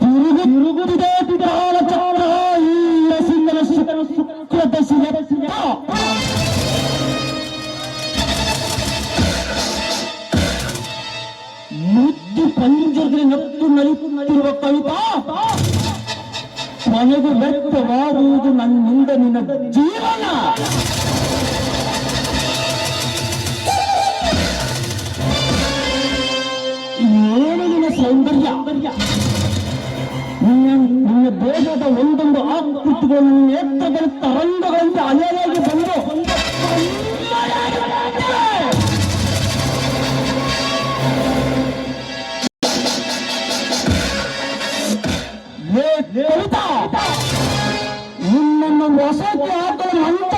తిరుగు తిరుగుదేటి కాల చక్ర ఈ రసింగల శిఖర శుక్ల దశ ಮುದ್ದು ಪಂಜರದಲ್ಲಿ ನತ್ತು ನಲಿಯುತ್ತಿರುವ ಕವಿತ ಕೊನೆಗೆ ವ್ಯಕ್ತವಾಗುವುದು ನನ್ನಿಂದ ನಿನ್ನ ಜೀವನ ಸೌಂದರ್ಯ. ನಿನ್ನ ದೇಹದ ಒಂದೊಂದು ಆಕೃತಿಗಳು ನೇತ್ರದಲ್ಲಿ ತರಂಗಗಳಂತೆ ಅಲೆಯಾಗಿ ಬಂದು. ನಿನ್ನನ್ನು ಹೊಸಕ್ಕೆ ಹಾಕಲು ಮಂತ್ರ